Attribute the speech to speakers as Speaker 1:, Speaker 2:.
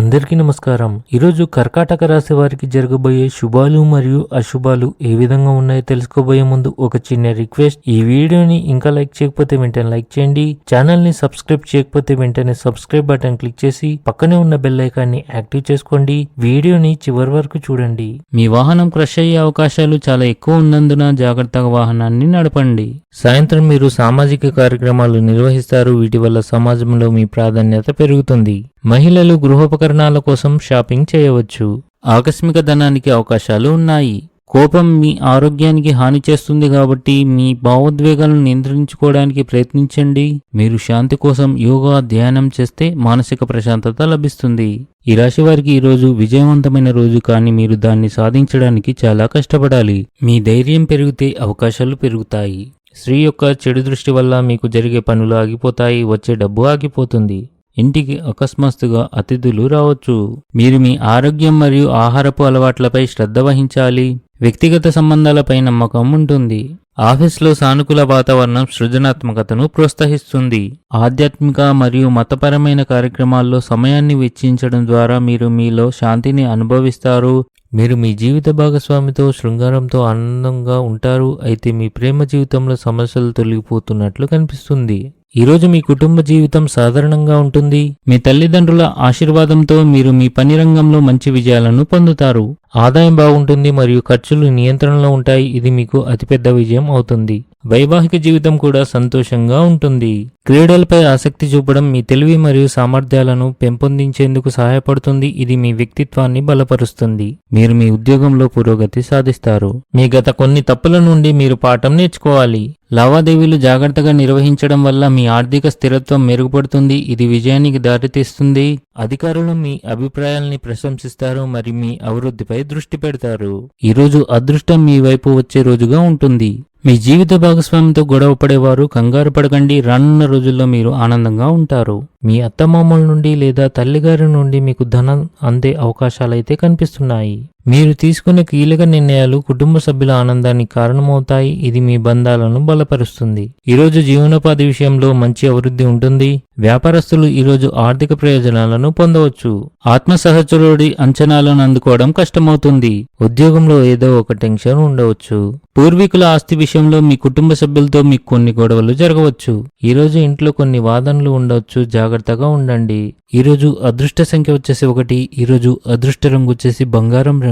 Speaker 1: అందరికీ నమస్కారం. ఈరోజు కర్కాటక రాశి వారికి జరగబోయే శుభాలు మరియు అశుభాలు ఏ విధంగా ఉన్నాయో తెలుసుకోబోయే ముందు ఒక చిన్న రిక్వెస్ట్. ఈ వీడియోని ఇంకా లైక్ చేయకపోతే వెంటనే లైక్ చేయండి. ఛానల్ని సబ్స్క్రైబ్ చేయకపోతే వెంటనే సబ్స్క్రైబ్ బటన్ క్లిక్ చేసి పక్కనే ఉన్న బెల్ ఐకాన్ని యాక్టివ్ చేసుకోండి. వీడియోని చివరి వరకు చూడండి.
Speaker 2: మీ వాహనం క్రష్ అయ్యే అవకాశాలు చాలా ఎక్కువ ఉన్నందున జాగ్రత్తగా వాహనాన్ని నడపండి.
Speaker 1: సాయంత్రం మీరు సామాజిక కార్యక్రమాలు నిర్వహిస్తారు. వీటి వల్ల సమాజంలో మీ ప్రాధాన్యత పెరుగుతుంది. మహిళలు గృహోపకరణాల కోసం షాపింగ్ చేయవచ్చు.
Speaker 2: ఆకస్మిక ధనానికి అవకాశాలు ఉన్నాయి. కోపం మీ ఆరోగ్యానికి హాని చేస్తుంది కాబట్టి మీ భావోద్వేగాలను నియంత్రించుకోవడానికి ప్రయత్నించండి. మీరు శాంతి కోసం యోగా ధ్యానం చేస్తే మానసిక ప్రశాంతత లభిస్తుంది. ఈ రాశి వారికి ఈరోజు విజయవంతమైన రోజు కానీ మీరు దాన్ని సాధించడానికి చాలా కష్టపడాలి. మీ ధైర్యం పెరిగితే అవకాశాలు పెరుగుతాయి.
Speaker 1: స్త్రీ యొక్క చెడు దృష్టి వల్ల మీకు జరిగే పనులు ఆగిపోతాయి వచ్చే డబ్బు ఆగిపోతుంది.
Speaker 2: ఇంటికి అకస్మాత్తుగా అతిథులు రావచ్చు. మీరు మీ ఆరోగ్యం మరియు ఆహారపు అలవాట్లపై శ్రద్ధ వహించాలి. వ్యక్తిగత సంబంధాలపై నమ్మకం ఉంటుంది. ఆఫీస్లో సానుకూల వాతావరణం సృజనాత్మకతను ప్రోత్సహిస్తుంది. ఆధ్యాత్మిక మరియు మతపరమైన కార్యక్రమాల్లో సమయాన్ని వెచ్చించడం ద్వారా మీరు మీలో శాంతిని అనుభవిస్తారు.
Speaker 1: మీరు మీ జీవిత భాగస్వామితో శృంగారంతో ఆనందంగా ఉంటారు. అయితే మీ ప్రేమ జీవితంలో సమస్యలు తొలగిపోతున్నట్లు కనిపిస్తుంది. ఈరోజు మీ కుటుంబ జీవితం సాధారణంగా ఉంటుంది.
Speaker 2: మీ తల్లిదండ్రుల ఆశీర్వాదంతో మీరు మీ పని రంగంలో మంచి విజయాలను పొందుతారు.
Speaker 1: ఆదాయం బాగుంటుంది మరియు ఖర్చులు నియంత్రణలో ఉంటాయి. ఇది మీకు అతిపెద్ద విజయం అవుతుంది. వైవాహిక జీవితం కూడా సంతోషంగా ఉంటుంది. క్రీడలపై ఆసక్తి చూపడం మీ తెలివి మరియు సామర్థ్యాలను పెంపొందించేందుకు సహాయపడుతుంది. ఇది మీ వ్యక్తిత్వాన్ని బలపరుస్తుంది. మీరు మీ ఉద్యోగంలో పురోగతి సాధిస్తారు. మీ గత కొన్ని తప్పుల నుండి మీరు పాఠం నేర్చుకోవాలి.
Speaker 2: లావాదేవీలు జాగ్రత్తగా నిర్వహించడం వల్ల మీ ఆర్థిక స్థిరత్వం మెరుగుపడుతుంది. ఇది విజయానికి దారితీస్తుంది.
Speaker 1: అధికారులు మీ అభిప్రాయాల్ని ప్రశంసిస్తారు మరియు మీ అభివృద్ధిపై దృష్టి పెడతారు.
Speaker 2: ఈరోజు అదృష్టం మీ వైపు వచ్చే రోజుగా ఉంటుంది. మీ జీవిత భాగస్వామితో గొడవ పడేవారు కంగారు పడకండి రానున్న రోజుల్లో మీరు ఆనందంగా ఉంటారు.
Speaker 1: మీ అత్తమామల నుండి లేదా తల్లిగారి నుండి మీకు ధనం అందే అవకాశాలైతే కనిపిస్తున్నాయి. మీరు తీసుకునే కీలక నిర్ణయాలు కుటుంబ సభ్యుల ఆనందానికి కారణమవుతాయి. ఇది మీ బంధాలను బలపరుస్తుంది. ఈరోజు జీవనోపాధి విషయంలో మంచి అభివృద్ధి ఉంటుంది. వ్యాపారస్తులు ఈరోజు ఆర్థిక ప్రయోజనాలను పొందవచ్చు.
Speaker 2: ఆత్మ సహచరుడి అంచనాలను అందుకోవడం కష్టమవుతుంది.
Speaker 1: ఉద్యోగంలో ఏదో ఒక టెన్షన్ ఉండవచ్చు.
Speaker 2: పూర్వీకుల ఆస్తి విషయంలో మీ కుటుంబ సభ్యులతో మీకు కొన్ని గొడవలు జరగవచ్చు.
Speaker 1: ఈరోజు ఇంట్లో కొన్ని వాదనలు ఉండవచ్చు. జాగ్రత్తగా ఉండండి. ఈరోజు అదృష్ట సంఖ్య వచ్చేసి ఒకటి. ఈరోజు అదృష్ట రంగు వచ్చేసి బంగారం రంగు.